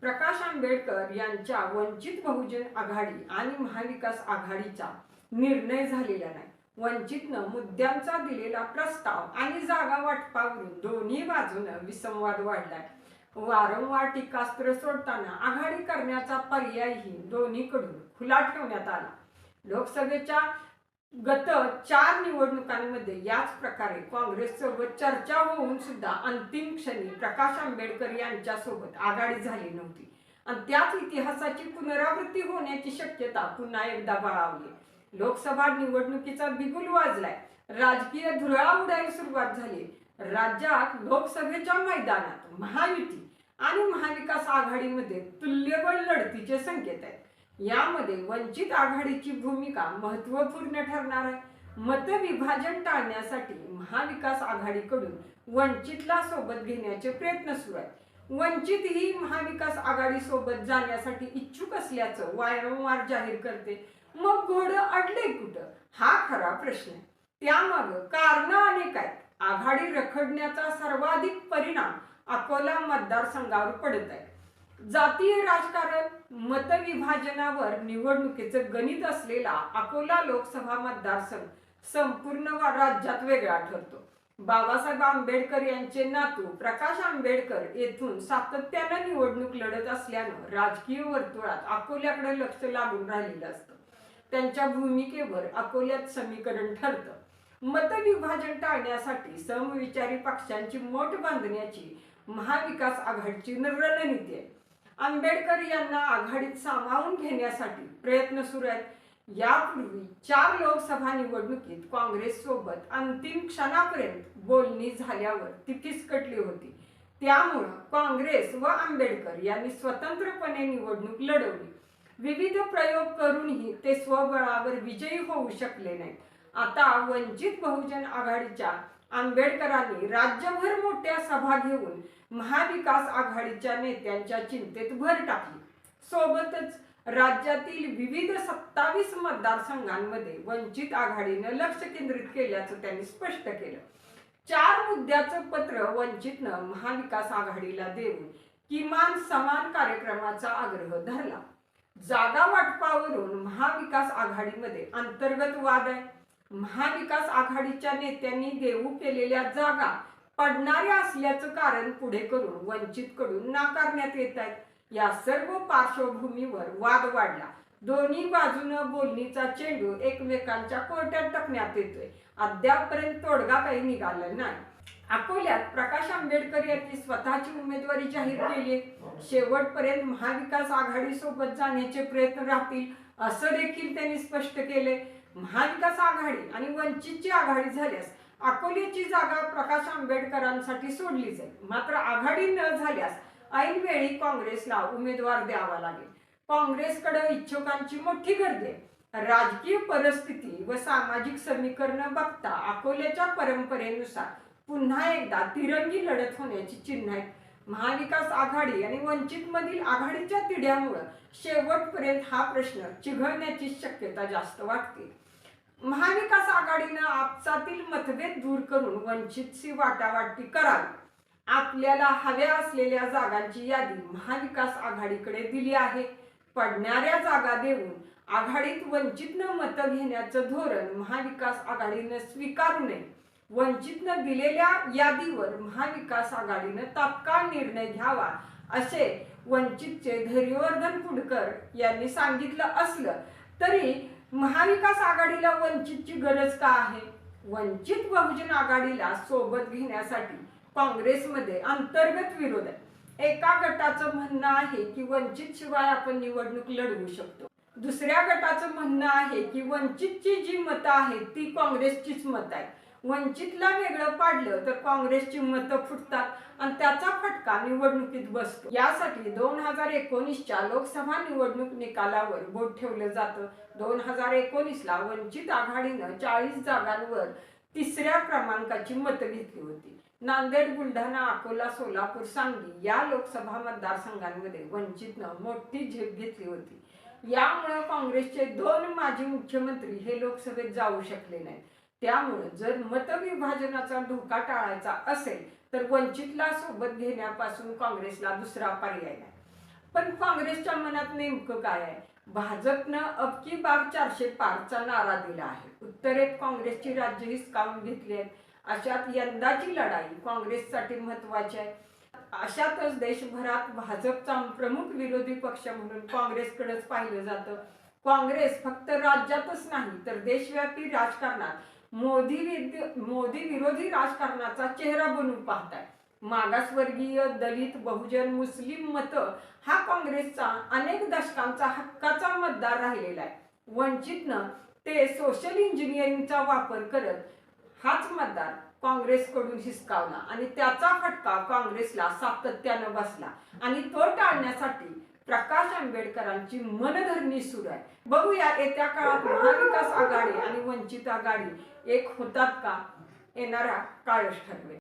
प्रकाश आंबेडकर यांच्या वंचित बहुजन आघाडी आणि महाविकास आघाडीचा निर्णय झालेला नाही. वंचितनं मुद्द्यांचा दिलेला प्रस्ताव आणि जागा वाटपावरून दोन्ही बाजूनं विसंवाद वाढलाय. वारंवार टीकास्त्र सोडताना आघाडी करण्याचा पर्यायही दोन्हीकडून खुला ठेवण्यात आला. लोकसभेच्या गत चार निवडणुकांमध्ये याच प्रकारे काँग्रेससोबत चर्चा होऊन सुद्धा अंतिम क्षणी प्रकाश आंबेडकर यांच्यासोबत आघाडी झाली नव्हती. आणि त्याच इतिहासाची पुनरावृत्ती होण्याची शक्यता पुन्हा एकदा बळावली. लोकसभा निवडणुकीचा बिगुल वाजलाय. राजकीय धुरळा उडायला सुरुवात झाली. राज्यात लोकसभेच्या मैदानात महायुती आणि महाविकास आघाडीमध्ये तुल्यबळ लढतीचे संकेत आहेत. यामध्ये वंचित आघाडीची भूमिका महत्त्वपूर्ण ठरणार आहे. मतविभाजन टाळण्यासाठी महाविकास आघाडीकडून वंचितला सोबत घेण्याचे प्रयत्न सुरू आहेत. वंचित ही महाविकास आघाडी सोबत जाण्यासाठी इच्छुक असल्याचं वारंवार जाहीर करते. मग घोडं अडले कुठं? हा खरा प्रश्न आहे. त्यामागं कारण अनेक आहेत. आघाडी रखडण्याचा सर्वाधिक परिणाम अकोला मतदारसंघावर पडत आहे. जातीय राजकारण मतविभाजनावर निवडणुकीचं गणित असलेला अकोला लोकसभा मतदारसंघ संपूर्ण वा- राज्यात वेगळा ठरतो. बाबासाहेब आंबेडकर यांचे नातू प्रकाश आंबेडकर येथून सातत्यानं निवडणूक लढत असल्यानं राजकीय वर्तुळात अकोल्याकडे लक्ष लागून राहिलेलं असतं. त्यांच्या भूमिकेवर अकोल्यात समीकरण ठरतं. मतविभाजन टाळण्यासाठी समविचारी पक्षांची मोठ बांधण्याची महाविकास आघाडीची रणनीती आहे. आंबेडकर यांना आघाडीत सामावून घेण्यासाठी प्रयत्न सुरू आहेत. यापूर्वी चार लोकसभा निवडणुकीत काँग्रेस सोबत अंतिम क्षणापर्यंत बोलणी झाल्यावर ती किसकटली होती. त्यामुळं काँग्रेस व आंबेडकर यांनी स्वतंत्रपणे निवडणूक लढवली. विविध प्रयोग करूनही ते स्वबळावर विजयी होऊ शकले नाहीत. आता वंचित बहुजन आघाडीच्या आंबेडकरांनी राज्यभर मोठ्या सभा घेऊन महाविकास आघाडीच्या नेत्यांच्या चिंतेत भर टाकली. सोबतच राज्यातील विविध सत्तावीस मतदारसंघांमध्ये वंचित आघाडीनं लक्ष केंद्रित केल्याचं त्यांनी स्पष्ट केलं. चार मुद्द्याचं पत्र वंचितनं महाविकास आघाडीला देऊन किमान समान कार्यक्रमाचा आग्रह धरला. जागा वाटपावरून महाविकास आघाडीमध्ये अंतर्गत वाद आहे. महाविकास आघाडीच्या नेत्यांनी देऊ केलेल्या जागा पडणाऱ्या असल्याचं कारण पुढे करून वंचितकडून नाकारण्यात येत आहेत. या सर्व पार्श्वभूमीवर वाद वाढला. दोन्ही बाजूनं बोलणीचा चेंडू एकमेकांच्या कोर्टात टाकण्यात येतोय. अद्यापपर्यंत तोडगा काही निघाला नाही. अकोल्यात प्रकाश आंबेडकर यांनी स्वतःची उमेदवारी जाहीर केली शेवटपर्यंत महाविकास आघाडी सोबत जाण्याचे प्रयत्न राहतील असं देखील त्यांनी स्पष्ट केले महाविकास आघाडी आणि वंचितची आघाडी झाल्यास अकोलेची जागा प्रकाश आंबेडकरांसाठी सोडली जाईल. मात्र आघाडी न झाल्यास ऐनवेळी काँग्रेसला उमेदवार द्यावा लागेल. काँग्रेसकडे इच्छुकांची मोठी गर्दी आहे. राजकीय परिस्थिती व सामाजिक समीकरण बघता अकोल्याच्या परंपरेनुसार पुन्हा एकदा तिरंगी लढत होण्याची चिन्ह आहेत. महाविकास आघाडी आणि वंचित मधील आघाडीच्या तिढ्यामुळं शेवटपर्यंत हा प्रश्न चिघळण्याची शक्यता जास्त वाटते. महाविकास आघाडीनं आपसातील मतभेद दूर करून वंचितची वाटावाटी करावी. आपल्याला हव्या असलेल्या जागांची यादी महाविकास आघाडीकडे दिली आहे. पडणाऱ्या जागा देऊन आघाडीत वंचितनं मतं घेण्याचं धोरण महाविकास आघाडीनं स्वीकारू नये. वंचितनं दिलेल्या यादीवर महाविकास आघाडीनं तात्काळ निर्णय घ्यावा असे वंचितचे धैर्यवर्धन कुडकर यांनी सांगितलं असलं तरी महाविकास आघाडीला वंचितची गरज का आहे? वंचित बहुजन आघाडीला सोबत घेण्यासाठी काँग्रेसमध्ये अंतर्गत विरोध आहे. एका गटाचं म्हणणं आहे की वंचित शिवाय आपण निवडणूक लढवू शकतो. दुसऱ्या गटाचं म्हणणं आहे की वंचितची जी मतं आहेत ती काँग्रेसचीच मतं आहेत. वंचितला वेगळं पाडलं तर काँग्रेसची मतं फुटतात आणि त्याचा फटका निवडणुकीत बसतो. यासाठी दोन हजार एकोणीसच्या लोकसभा निवडणूक निकालावर बोट ठेवलं जातं. दोन हजार एकोणीसला वंचित आघाडीनं चाळीस जागांवर तिसऱ्या क्रमांकाची मतं घेतली होती. नांदेड बुलढाणा अकोला सोलापूर सांगली या लोकसभा मतदारसंघांमध्ये वंचितनं मोठी झेप घेतली होती. यामुळे काँग्रेसचे दोन माजी मुख्यमंत्री हे लोकसभेत जाऊ शकले नाहीत. त्यामुळे जर मतविभाजनाचा धोका टाळायचा असेल तर वंचितला सोबत घेण्यापासून काँग्रेसला दुसरा पर्याय नाही. पण काँग्रेसच्या मनात नेमकं काय आहे? भाजपनं अबकी बार चारशे पारचा नारा दिला आहे. उत्तरेत काँग्रेसची राज्य हिसकावून घेतली आहेत अशात यंदाची लढाई काँग्रेससाठी महत्वाची आहे. अशातच देशभरात भाजपचा प्रमुख विरोधी पक्ष म्हणून काँग्रेसकडेच पाहिलं जातं. काँग्रेस फक्त राज्यातच नाही तर देशव्यापी राजकारणात मोदी विद- मोदी विरोधी राजकारणाचा चेहरा बनून पाहत आहे मागासवर्गीय दलित बहुजन मुस्लिम मत हा काँग्रेसचा अनेक दशकांचा हक्काचा मतदार राहिलेला आहे. वंचितनं ते सोशल इंजिनिअरिंगचा वापर करत हाच मतदार काँग्रेसकडून हिसकावला आणि त्याचा फटका काँग्रेसला सातत्यानं बसला आणि तो टाळण्यासाठी प्रकाश आंबेडकरांची मनधरणी सुरू आहे. बघूया येत्या काळात महाविकास आघाडी आणि वंचित आघाडी एक होतात का? येणारा काळच ठरवेल.